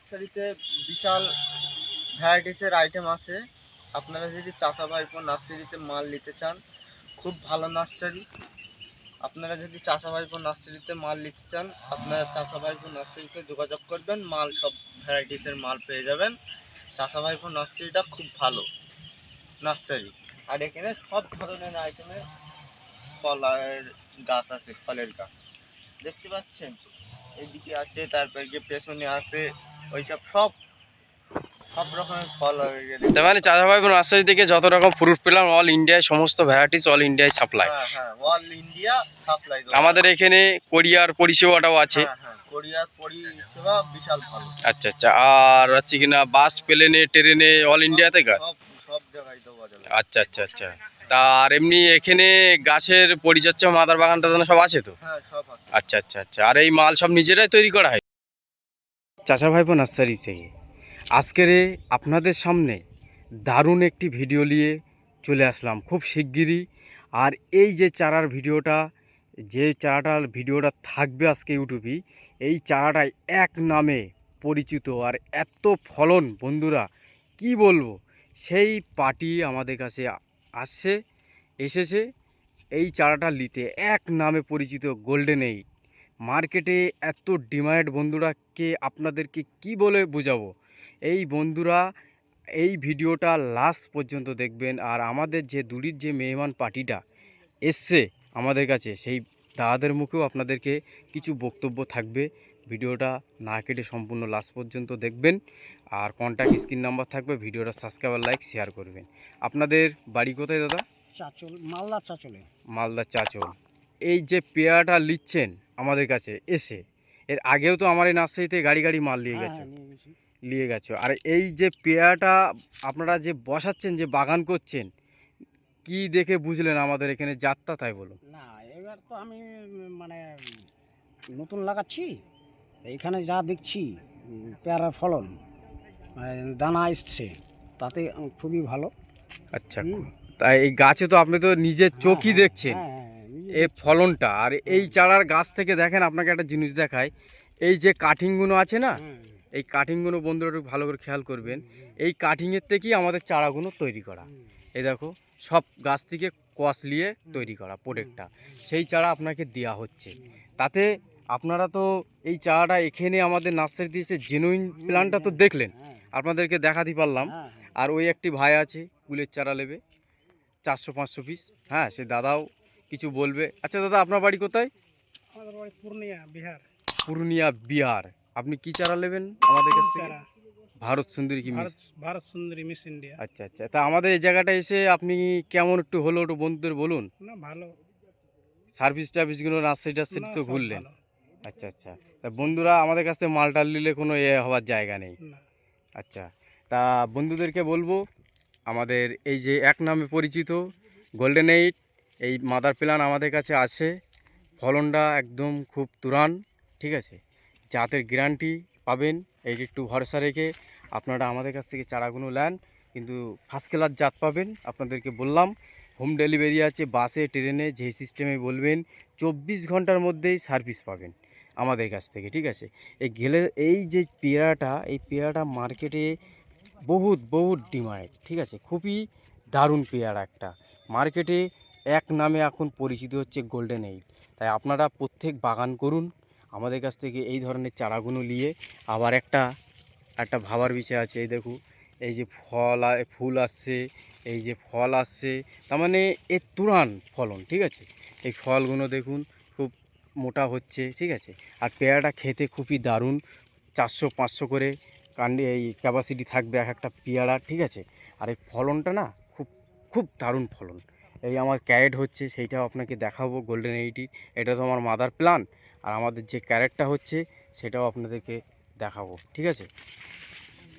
নার্সারিতে বিশাল ভ্যারাইটিসের আইটেম আছে। আপনারা যদি চাচা ভাইপো নার্সারিতে মাল নিতে চান, খুব ভালো নার্সারি। আপনারা যদি চাচা ভাইপো নার্সারিতে মাল নিতে চান, আপনারা চাচা ভাইপো নার্সারিতে যোগাযোগ করবেন, মাল সব ভ্যারাইটিসের মাল পেয়ে যাবেন। চাচা ভাইপো নার্সারিটা খুব ভালো নার্সারি। আর এখানে সব ধরনের আইটেমের ফলের গাছ আছে, ফলের গাছ। দেখতে পাচ্ছেন? এইদিকে আছে, তারপর যে পেছনে আছে ওইসব সব সব রকমের ফল হয়ে গেলে। তার মানে চাচাভাই নার্সারি থেকে যত রকম ফ্রুট পেলাম অল ইন্ডিয়ায় সমস্ত ভ্যারাইটিস অল ইন্ডিয়ায় সাপ্লাই হ্যাঁ হ্যাঁ অল ইন্ডিয়া সাপ্লাই আমাদের এখানে কোরিয়ার পরিষেবাটাও আছে। হ্যাঁ হ্যাঁ কোরিয়ার পরিষেবা বিশাল ভালো। আচ্ছা আচ্ছা আর হচ্ছে কিনা বাস প্লেনে ট্রেনে অল ইন্ডিয়াতে সব জায়গায় দেওয়া আচ্ছা আচ্ছা আচ্ছা। আর এমনি এখানে গাছের পরিচর্যা মাদার বাগান টাগান সব আছে তো? হ্যাঁ সব আছে। আচ্ছা আচ্ছা আচ্ছা। আর এই মাল সব নিজেরাই তৈরি করা হয়? চাচা ভাইপো নার্সারি থেকে। আজকের আপনাদের সামনে দারুণ একটি ভিডিও নিয়ে চলে আসলাম খুব শিগগিরই। আর এই যে চারার ভিডিওটা, যে চারাটার ভিডিওটা থাকবে আজকে ইউটিউবে, এই চারাটা এক নামে পরিচিত। আর এত ফলন বন্ধুরা, কি বলব? সেই পার্টি আমাদের কাছে আসছে, এসেছে, এই চারাটা নিতে এক নামে পরিচিত গোল্ডেন এইট মার্কেটে এত ডিমান্ড বন্ধুরাকে আপনাদেরকে কি বলে বোঝাবো? এই বন্ধুরা এই ভিডিওটা লাস্ট পর্যন্ত দেখবেন আর আমাদের যে দূরির যে মেহমান পার্টিটা এসছে আমাদের কাছে সেই দাদাদের মুখেও আপনাদেরকে কিছু বক্তব্য থাকবে। ভিডিওটা না কেটে সম্পূর্ণ লাস্ট পর্যন্ত দেখবেন আর কন্ট্যাক্ট স্ক্রিন নাম্বার থাকবে ভিডিওটা সাবস্ক্রাইব লাইক শেয়ার করবেন। আপনাদের বাড়ি কোথায় দাদা? চাচল মালদা চাচলে। মালদা চাচল। এই যে পেয়ারাটা নিচ্ছেন আমাদের কাছে এসে এর আগেও তো আমার এই নার্সারিতে গাড়ি গাড়ি মাল নিয়ে গেছে। হ্যাঁ, নিয়ে গেছি। গেছো। আর এই যে পেয়ারাটা আপনারা যে বসাচ্ছেন যে বাগান করছেন কি দেখে বুঝলেন আমাদের এখানে যাত্রা তাই বলুন? না এবার তো আমি মানে নতুন লাগাচ্ছি। এইখানে যা দেখছি পেয়ারার ফলন মানে দানা এসছে তাতে খুবই ভালো। আচ্ছা। তাই এই গাছে তো আপনি তো নিজের চোখই হ্যাঁ, দেখছেন। হ্যাঁ, নিজে এই ফলনটা আর এই চারার গাছ থেকে দেখেন আপনাকে একটা জিনিস দেখায় এই যে কাটিংগুলো আছে না এই কাটিংগুলো বন্ধুরা একটু ভালো করে খেয়াল করবেন। এই কাটিংয়ের থেকেই আমাদের চারাগুলো তৈরি করা। এই দেখো সব গাছ থেকে কস নিয়ে তৈরি করা প্রোডাক্টটা। সেই চারা আপনাকে দেওয়া হচ্ছে। তাতে আপনারা তো এই চারাটা এখানে আমাদের নার্সারিতে এসে জেনুইন প্ল্যানটা তো দেখলেন। হ্যাঁ, আপনাদেরকে দেখাতে পারলাম। হ্যাঁ, হ্যাঁ। আর ওই একটি ভাই আছে কুলের চারা নেবে চারশো পাঁচশো পিস হ্যাঁ সে দাদাও কিছু বলবে? আচ্ছা দাদা আপনার বাড়ি কোথায়? আমাদের বাড়ি পূর্ণিয়া বিহার। পূর্ণিয়া বিহার। আপনি কি চারা নেবেন আমাদের কাছ থেকে? ভারত সুন্দরী কি ভারত সুন্দরী মিস ইন্ডিয়া। আচ্ছা আচ্ছা। তা আমাদের এই জায়গাটা এসে আপনি কেমন একটু হলো একটু বন্ধুদের বলুন। না ভালো। সার্ভিস টার্ভিসগুলো টার্সারি না, তো ঘুরলেন। আচ্ছা আচ্ছা। তা বন্ধুরা আমাদের কাছ থেকে মালটাল নিলে কোনো এ হওয়ার জায়গা নেই। আচ্ছা। তা বন্ধুদেরকে বলব আমাদের এই যে এক নামে পরিচিত গোল্ডেন এইট এই মাদার প্ল্যান আমাদের কাছে আছে। ফলনটা একদম খুব তুরান, ঠিক আছে? জাতের গ্যারান্টি পাবেন, এই একটু ভরসা রেখে আপনারা আমাদের কাছ থেকে চারাগুলো নেন, কিন্তু ফার্স্ট ক্লাস জাত পাবেন, আপনাদেরকে বললাম। হোম ডেলিভারি আছে বাসে ট্রেনে যে সিস্টেমে বলবেন, চব্বিশ ঘণ্টার মধ্যেই সার্ভিস পাবেন আমাদের কাছ থেকে, ঠিক আছে? এই গেলে, এই যে পেয়ারাটা, এই পেয়ারাটা মার্কেটে বহুত বহুত ডিমান্ড ঠিক আছে? খুবই দারুণ পেয়ারা একটা। মার্কেটে এক নামে এখন পরিচিত হচ্ছে গোল্ডেন এইট তাই আপনারা প্রত্যেক বাগান করুন, আমাদের কাছ থেকে এই ধরনের চারাগুলো নিয়ে। আবার একটা একটা ভাবার বিষয় আছে, এই দেখুন, এই যে ফল ফুল আসছে, এই যে ফল আসছে, তার মানে এ তুরান ফলন, ঠিক আছে? এই ফলগুলো দেখুন, খুব মোটা হচ্ছে, ঠিক আছে? আর পেয়ারাটা খেতে খুবই দারুণ, চারশো, পাঁচশো করে কান্ডে এই ক্যাপাসিটি থাকবে এক একটা পেয়ারা, ঠিক আছে? আর এই ফলনটা না, খুব খুব দারুণ ফলন। এই আমার ক্যারেট হচ্ছে সেইটাও আপনাকে দেখাবো গোল্ডেন এইটি এটা তো আমার মাদার প্ল্যান আর আমাদের যে ক্যারেটটা হচ্ছে সেটাও আপনাদেরকে দেখাবো, ঠিক আছে?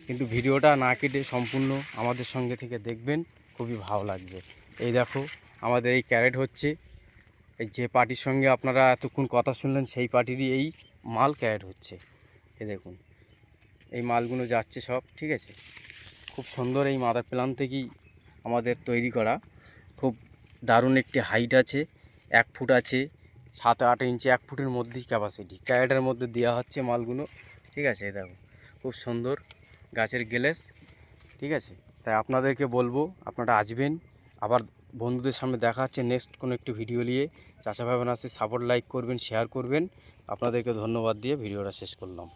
কিন্তু ভিডিওটা না কেটে সম্পূর্ণ আমাদের সঙ্গে থেকে দেখবেন, খুবই ভালো লাগবে। এই দেখো, আমাদের এই ক্যারেট হচ্ছে যে পার্টির সঙ্গে আপনারা এতক্ষণ কথা শুনলেন, সেই পার্টিরই এই মাল ক্যারেট হচ্ছে। এ দেখুন, এই মালগুলো যাচ্ছে সব, ঠিক আছে? খুব সুন্দর এই মাদার প্ল্যান থেকেই আমাদের তৈরি করা, খুব দারুণ একটি হাইট আছে, এক ফুট আছে, সাত আট ইঞ্চি এক ফুটের মধ্যেই ক্যাপাসিটি ক্যারেটের মধ্যে দেওয়া হচ্ছে মালগুলো, ঠিক আছে দেখো, খুব সুন্দর গাছের গেলেস, ঠিক আছে? তাই আপনাদেরকে বলব, আপনারা আসবেন, আবার বন্ধুদের সামনে দেখা হচ্ছে নেক্সট কোনো একটি ভিডিও নিয়ে। চাষা ভাই বোন আসে সাপোর্ট লাইক করবেন শেয়ার করবেন। আপনাদেরকে ধন্যবাদ দিয়ে ভিডিওটা শেষ করলাম।